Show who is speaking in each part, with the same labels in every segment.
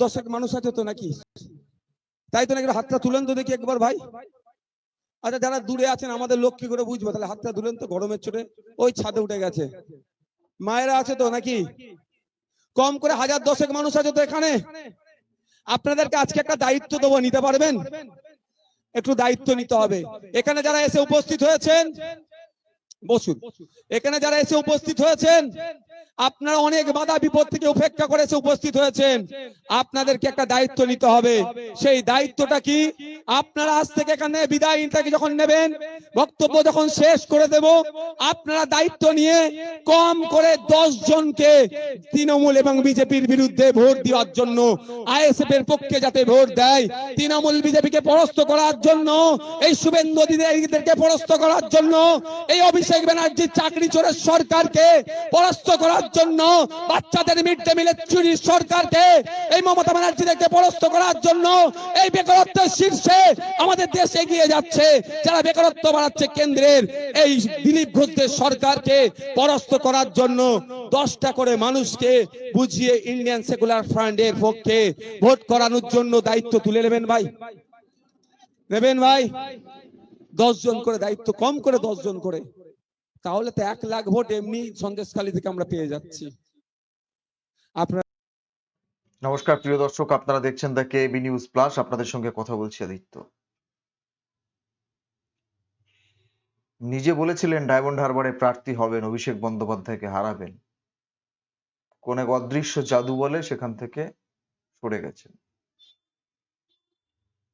Speaker 1: দশেক মানুষ আছে তো নাকি? তাই তো নাকি হাতটা তুলেন তো দেখি একবার ভাই। আচ্ছা যারা দূরে আছেন, আমাদের লোক কি করে বুঝব? তাহলে হাতটা তুলেন তো গরমের চোটে। ওই ছাদে উঠে গেছে। মায়েরা আছে তো নাকি? কম করে হাজার দশেক মানুষ আছে তো এখানে। আপনাদেরকে আজকে একটা দায়িত্ব দেবো, নিতে পারবেন? একটু দায়িত্ব নিতে হবে। এখানে যারা এসে উপস্থিত হয়েছেন, বসুন। এখানে যারা এসে উপস্থিত হয়েছেন আপনারা অনেক বাধা বিপদ থেকে উপেক্ষা করে এসে উপস্থিত হয়েছেন। আপনাদেরকে একটা দায়িত্ব নিতে হবে। সেই দায়িত্বটা কি? আপনারা আজ থেকে এখানে বিদায় যখন নেবেন, বক্তব্য যখন শেষ করে দেব, আপনারা দায়িত্ব নিয়ে কম করে দশ জনকে তৃণমূল এবং বিজেপির বিরুদ্ধে ভোট দেওয়ার জন্য, আইএসএফ এর পক্ষে যাতে ভোট দেয়, তৃণমূল বিজেপিকে পরাস্ত করার জন্য, এই শুভেন্দু অধিকারীদেরকে পরাস্ত করার জন্য, এই অভিষেক ব্যানার্জির চাকরি চোরের সরকারকে পরাস্ত করার জন্য বাচ্চাদের মিড ডে মিলের চুরি সরকারকে এই মমতা পরাস্ত করার জন্য এই বেকারত্বের শীর্ষে আমাদের দেশ এগিয়ে যাচ্ছে। যারা বেকারত্ব বাড়াচ্ছে কেন্দ্রের, এই দিলীপ ঘোষদের সরকারকে পরাস্ত করার জন্য দশটা করে মানুষকে বুঝিয়ে ইন্ডিয়ান সেকুলার ফ্রন্টের পক্ষে ভোট করানোর জন্য দায়িত্ব তুলে নেবেন ভাই। নেবেন ভাই? দশ জন করে দায়িত্ব, কম করে দশ জন করে। তাহলে তো এক লাখ ভোট এমনি সন্দেশখালী থেকে আমরা পেয়ে যাচ্ছি। আপনার
Speaker 2: নমস্কার, প্রিয় দর্শক, আপনারা দেখছেন দ্য কেবি নিউজ প্লাস আপনাদের সঙ্গে কথা বলছি আদিত্য। নিজে বলেছিলেন ডায়মন্ড হারবারে প্রার্থী হবেন, অভিষেক বন্দ্যোপাধ্যায়কে হারাবেন। কোন এক অদৃশ্য জাদু বলে সেখান থেকে সরে গেছেন।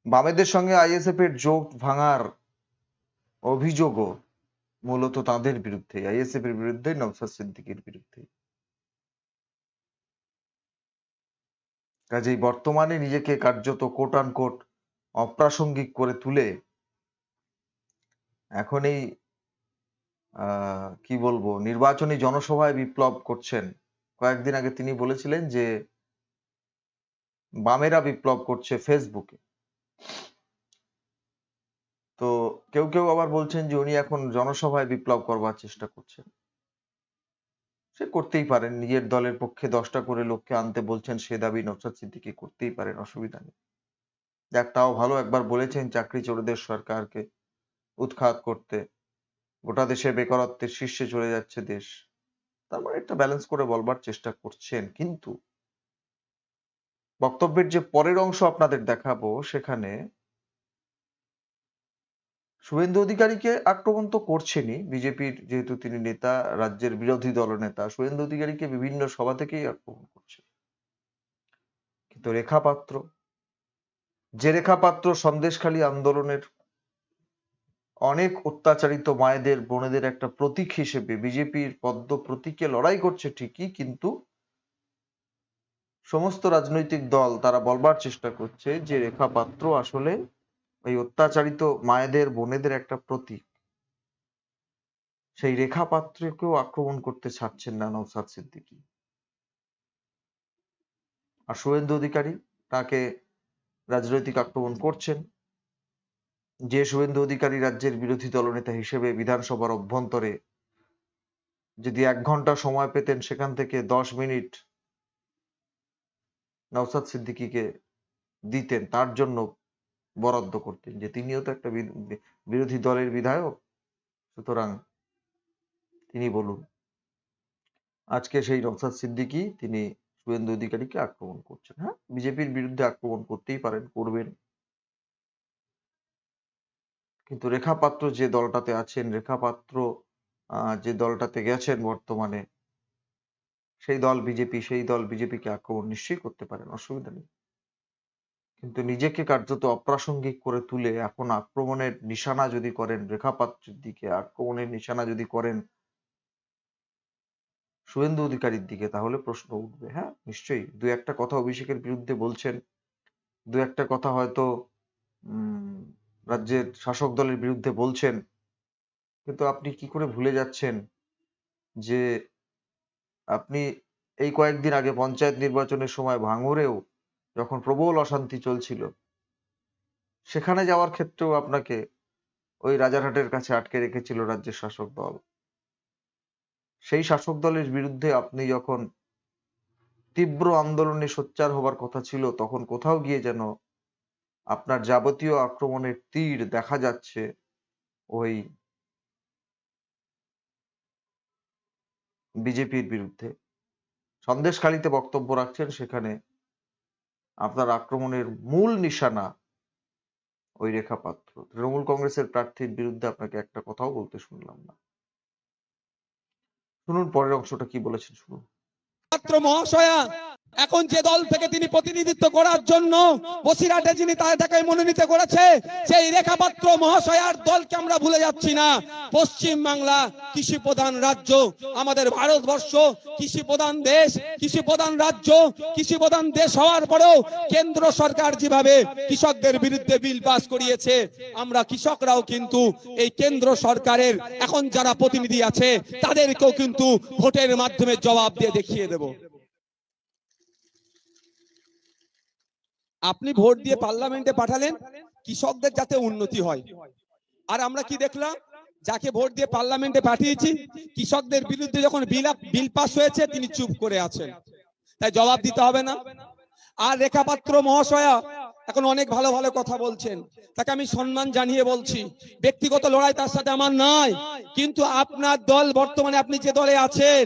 Speaker 2: বামেদের সঙ্গে আইএসএফ এর জোট ভাঙার অভিযোগও মূলত তাদের বিরুদ্ধে আইএসএফ এর বিরুদ্ধে নওসাদ সিদ্দিকীর বিরুদ্ধে। কাজেই বর্তমানে নিজেকে কার্যত কোট আন কোট অপ্রাসঙ্গিক করে তুলে এখন এই কি বলব, নির্বাচনী জনসভায় বিপ্লব করছেন। কয়েকদিন আগে তিনি বলেছিলেন যে বামেরা বিপ্লব করছে ফেসবুকে তো কেউ কেউ আবার বলছেন যে উনি এখন জনসভায় বিপ্লব করবার চেষ্টা করছেন। সে করতেই পারেন, নিজের দলের পক্ষে দশটা করে লোককে আনতে বলছেন, সে দাবি নওশাদ সিদ্দিকী করতেই পারেন, অসুবিধা নেই। দেখ তাও ভালো একবার বলেছেন চাকরি চোরদের সরকারকে উৎখাত করতে। গোটা দেশে বেকারত্বের শীর্ষে চলে যাচ্ছে দেশ। তার মানে একটা ব্যালেন্স করে বলবার চেষ্টা করছেন, কিন্তু বক্তব্যের যে পরের অংশ আপনাদের দেখাবো, সেখানে শুভেন্দু অধিকারীকে আক্রমণ তো করছেনই। বিজেপির যেহেতু তিনি নেতা, রাজ্যের বিরোধী দলনেতা শুভেন্দু অধিকারীকে বিভিন্ন সভা থেকেই আক্রমণ করছে। কিন্তু রেখা পাত্র যে রেখা পাত্র সন্দেশখালী আন্দোলনের অনেক অত্যাচারিত মায়েদের, বোনেদের একটা প্রতীক হিসেবে বিজেপির পদ্ম প্রতীকে লড়াই করছে ঠিকই, কিন্তু সমস্ত রাজনৈতিক দল তারা বলবার চেষ্টা করছে যে রেখা পাত্র আসলে ওই অত্যাচারিত মায়েদের, বোনেদের একটা প্রতীক। সেই রেখা পাত্রকেও আক্রমণ করতে ছাড়ছেন না নৌসাদ সিদ্দিকী। আর শুভেন্দু অধিকারী তাকে রাজনৈতিক আক্রমণ করছেন। যে শুভেন্দু অধিকারী রাজ্যের বিরোধী দলনেতা হিসেবে বিধানসভার অভ্যন্তরে যদি এক ঘণ্টা সময় পেতেন, সেখান থেকে দশ মিনিট নওসাদ সিদ্দিকীকে দিতেন, তার জন্য বরাদ্দ করতেন যে তিনিও তো একটা বিরোধী দলের বিধায়ক। সুতরাং তিনি বলুন, আজকে সেই নওসাদ সিদ্দিকী তিনি শুভেন্দু অধিকারীকে আক্রমণ করছেন। হ্যাঁ বিজেপির বিরুদ্ধে আক্রমণ করতেই পারেন, করবেন। কিন্তু রেখা পাত্র যে দলটাতে আছেন রেখা পাত্র যে দলটাতে গেছেন বর্তমানে, সেই দল বিজেপি, সেই দল বিজেপিকে আক্রমণ নিশ্চয়ই করতে পারেন, অসুবিধা নেই। কিন্তু নিজেকে কার্যত অপ্রাসঙ্গিক করে তুলে এখন আক্রমণের নিশানা যদি করেন রেখা পাত্রের দিকে আক্রমণের নিশানা যদি করেন, শুভেন্দু অধিকারীর দিকে, তাহলে প্রশ্ন উঠবে। হ্যাঁ নিশ্চয়ই। দু একটা কথা অভিষেকের বিরুদ্ধে বলছেন। দু একটা কথা হয়তো রাজ্যের শাসক দলের বিরুদ্ধে বলছেন। কিন্তু আপনি কি করে ভুলে যাচ্ছেন যে আপনি এই কয়েকদিন আগে পঞ্চায়েত নির্বাচনের সময় ভাঙড়েও যখন প্রবল অশান্তি চলছিল, সেখানে যাওয়ার ক্ষেত্রেও আপনাকে ওই রাজারহাটের কাছে আটকে রেখেছিল রাজ্যের শাসক দল। সেই শাসক দলের বিরুদ্ধে আপনি যখন তীব্র আন্দোলনে সোচ্চার হবার কথা ছিল, তখন কোথাও গিয়ে যেন আপনার যাবতীয় আক্রমণের তীর দেখা যাচ্ছে ওই বিজেপির বিরুদ্ধে। সন্দেশখালিতে বক্তব্য রাখছেন, সেখানে আপনার আক্রমণের মূল নিশানা ওই রেখা পাত্র তৃণমূল কংগ্রেসের প্রার্থীর বিরুদ্ধে আপনাকে একটা কথাও বলতে শুনলাম না। শুনুন, পরের অংশটা কি বলেছেন শুনুন।
Speaker 1: মহাশয়া এখন যে দল থেকে তিনি প্রতিনিধিত্ব করার জন্য বসিরহাটে যিনি তাকে মনোনীত করেছে, সেই রেখাপাত্র মহাশয়ার দলকে আমরা ভুলে যাচ্ছি না। পশ্চিম বাংলা কৃষি প্রধান রাজ্য, আমাদের ভারতবর্ষ কৃষি প্রধান দেশ, কৃষি প্রধান রাজ্য, কৃষি প্রধান দেশ হওয়ার পরেও কেন্দ্র সরকার যেভাবে কৃষকদের বিরুদ্ধে বিল পাস করিয়েছে, আমরা কৃষকরাও কিন্তু এই কেন্দ্র সরকারের এখন যারা প্রতিনিধি আছে, তাদেরকেও কিন্তু ভোটের মাধ্যমে জবাব দিয়ে দেখিয়ে দেব। আপনি ভোট দিয়ে পার্লামেন্টে পাঠালেন, কৃষকদের যাতে উন্নতি হয়। আর আমরা কি দেখলাম? যাকে ভোট দিয়ে পার্লামেন্টে পাঠিয়েছি, কৃষকদের বিরুদ্ধে যখন বিল বিল পাস হয়েছে, তিনি চুপ করে আছেন। তাই জবাব দিতে হবে না। আর রেখাপাত্র মহাশয়া এখন অনেক ভালো ভালো কথা বলছেন। তাকে আমি সম্মান জানিয়ে বলছি, ব্যক্তিগত লড়াই তার সাথে আমার নাই, কিন্তু আপনার দল বর্তমানে আপনি যে দলে আছেন,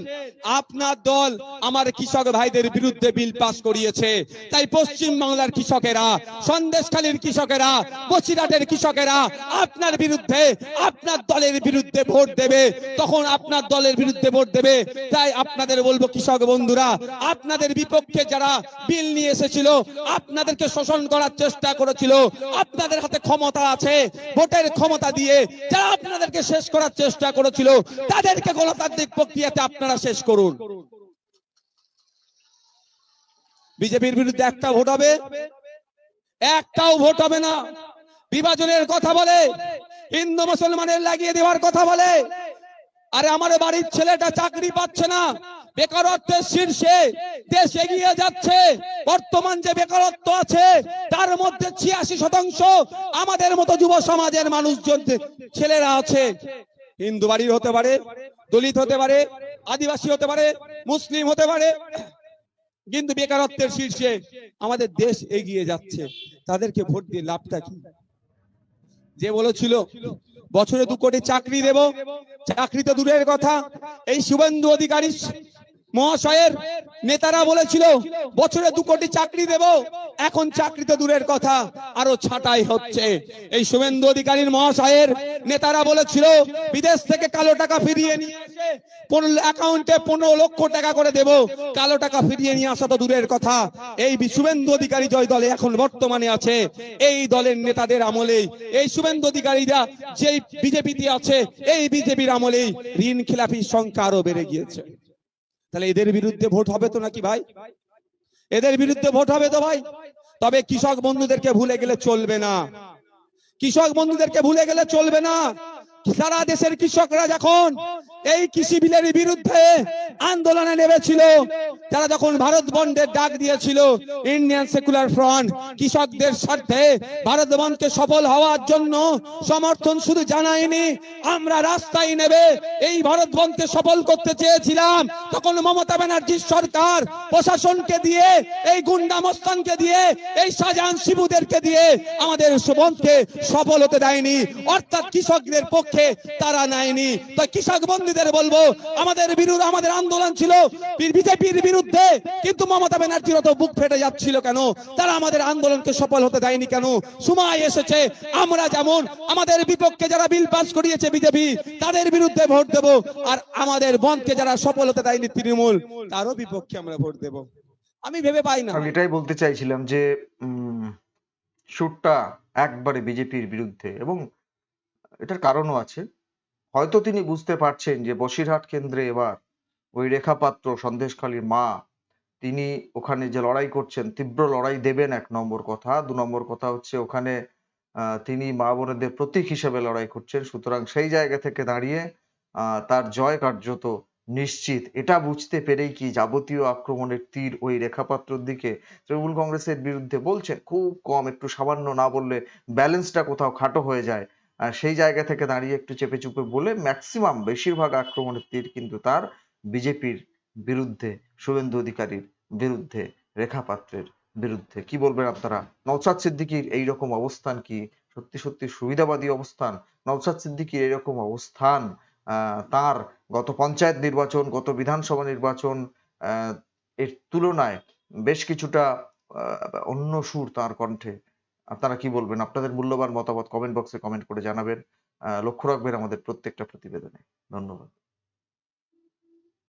Speaker 1: আপনার দল আমার কৃষক ভাইদের বিরুদ্ধে বিল পাস করিয়েছে। তাই পশ্চিম বাংলার কৃষকেরা, সন্দেশখালীর কৃষকেরা, বসিরহাটের কৃষকেরা, আপনার বিরুদ্ধে, আপনার দলের বিরুদ্ধে ভোট দেবে, তখন আপনার দলের বিরুদ্ধে ভোট দেবে। তাই আপনাদের বলব কৃষক বন্ধুরা, আপনাদের বিপক্ষে যারা বিল নিয়ে এসেছিল, আপনাদেরকে শোষণ করার চেষ্টা করেছিল। আপনাদের হাতে ক্ষমতা আছে, ভোটের ক্ষমতা দিয়ে যারা আপনাদেরকে শেষ করার চেষ্টা করেছিল, তাদেরকে গণতান্ত্রিক প্রক্রিয়াতে আপনারা শেষ করুন। বিজেপির বিরুদ্ধে একটা ভোট হবে, একটাও ভোট হবে না। বিভাজনের কথা বলে, হিন্দু মুসলমানের লাগিয়ে দেওয়ার কথা বলে। আরে আমার বাড়ির ছেলেটা চাকরি পাচ্ছে না। বেকারত্বের শীর্ষে দেশ এগিয়ে যাচ্ছে। বর্তমান যে বেকারত্ব আছে, তার মধ্যে ছিয়াশি শতাংশ আমাদের মতো যুব সমাজের মানুষজন, ছেলেরা আছে। হিন্দু বাড়ির হতে পারে, দলিত হতে পারে, আদিবাসী হতে পারে, মুসলিম হতে পারে। কিন্তু বেকারত্বের শীর্ষে আমাদের দেশ এগিয়ে যাচ্ছে। তাদেরকে ভোট দিয়ে লাভটা কি? যে বলেছিল, বছরে দু কোটি চাকরি দেব। চাকরি তো দূরের কথা। এই শুভেন্দু অধিকারী মহাশয়ের নেতারা বলেছিল, বছরে দু কোটি চাকরি দেব, এখন চাকরি তো দূরের কথা, আরও ছাঁটাই হচ্ছে। এই শুভেন্দু অধিকারীর মহাশয়ের নেতারা বলেছিল, বিদেশ থেকে কালো টাকা ফিরিয়ে নিয়ে অ্যাকাউন্টে পনেরো লক্ষ টাকা করে দেব, কালো টাকা ফিরিয়ে নিয়ে আসা তো দূরের কথা। এই শুভেন্দু অধিকারী জয় দলে এখন বর্তমানে আছে, এই দলের নেতাদের আমলেই। এই শুভেন্দু অধিকারীরা যেই বিজেপিতে আছে, এই বিজেপির আমলেই ঋণ খেলাপির সংখ্যা আরও বেড়ে গিয়েছে। তাহলে এদের বিরুদ্ধে ভোট হবে তো নাকি ভাই? এদের বিরুদ্ধে ভোট হবে তো ভাই? তবে কৃষক বন্ধুদেরকে ভুলে গেলে চলবে না। কৃষক বন্ধুদেরকে ভুলে গেলে চলবে না। সারা দেশের কৃষকরা যখন এই কৃষি বিলের বিরুদ্ধে আন্দোলনে নেমেছিল। তারা যখন ভারত বন্ডের ডাক দিয়েছিল ইন্ডিয়ান সেকুলার ফ্রন্ট কৃষকদের স্বার্থে ভারত বন্ধকে সফল হওয়ার জন্য সমর্থন শুধু জানায়নি, আমরা রাস্তায় নেবে এই ভারত বন্ধকে সফল করতে চেয়েছিলাম। তখন মমতা ব্যানার্জির সরকার প্রশাসনকে দিয়ে, এই গুন্ডা মস্তানকে দিয়ে, এই শাহজাহান শিবুদেরকে দিয়ে আমাদের বন্ধকে সফল হতে দেয়নি। অর্থাৎ কৃষকদের পক্ষে তারা নেয়নি। তাই কৃষক বন্ধুদের বলব, আমাদের বিরুদ্ধে, আমাদের আন্দোলন ছিল বিজেপির বিরুদ্ধে, কিন্তু মমতা ব্যানার্জির অত বুক ফেটে যাচ্ছিল কেন? তারা আমাদের আন্দোলনকে সফল হতে দেয়নি কেন? সময় এসেছে, আমরা যেমন, আমাদের বিপক্ষে যারা বিল পাস করিয়েছে বিজেপি, তাদের বিরুদ্ধে ভোট দেব, আর আমাদের বন্ধকে যারা সফল হতে দেয়নি তৃণমূল, তারও বিপক্ষে আমরা ভোট দেব। আমি ভেবে পাই না।
Speaker 2: আমি এটাই বলতে চাইছিলাম যে সুরটা একবারে বিজেপির বিরুদ্ধে, এবং এটার কারণও আছে। হয়তো তিনি বুঝতে পারছেন যে বসিরহাট কেন্দ্রে এবার ওই রেখা পাত্র সন্দেশখালীর মা, তিনি ওখানে যে লড়াই করছেন, তীব্র লড়াই দেবেন এক নম্বর কথা। দু নম্বর কথা হচ্ছে ওখানে তিনি মা বোনেদের প্রতীক হিসেবে লড়াই করছেন। সুতরাং সেই জায়গা থেকে দাঁড়িয়ে তার জয় কার্যত নিশ্চিত। এটা বুঝতে পেরেই কি যাবতীয় আক্রমণের তীর ওই রেখাপাত্রর দিকে তৃণমূল কংগ্রেসের বিরুদ্ধে বলছে, খুব কম, একটু সামান্য না বললে ব্যালেন্সটা কোথাও খাটো হয়ে যায়। সেই জায়গা থেকে দাঁড়িয়ে একটু চেপে চুপে বলে ম্যাক্সিমাম বেশিরভাগ আক্রমণের তীর কিন্তু তার বিজেপির বিরুদ্ধে, শুভেন্দু অধিকারীর বিরুদ্ধে, রেখা পাত্রের বিরুদ্ধে। কি বলবেন আপনারা? নওশাদ সিদ্দিকীর এইরকম অবস্থান কি? সত্যি সত্যি সুবিধাবাদী অবস্থান? নওশাদ সিদ্দিকীর এরকম অবস্থান তার গত পঞ্চায়েত নির্বাচন, গত বিধানসভা নির্বাচন এর তুলনায় বেশ কিছুটা অন্য সুর তার কণ্ঠে আপনারা কি বলবেন? আপনাদের মূল্যবান মতামত কমেন্ট বক্সে কমেন্ট করে জানাবেন। লক্ষ্য রাখবেন আমাদের প্রত্যেকটা প্রতিবেদনে। ধন্যবাদ।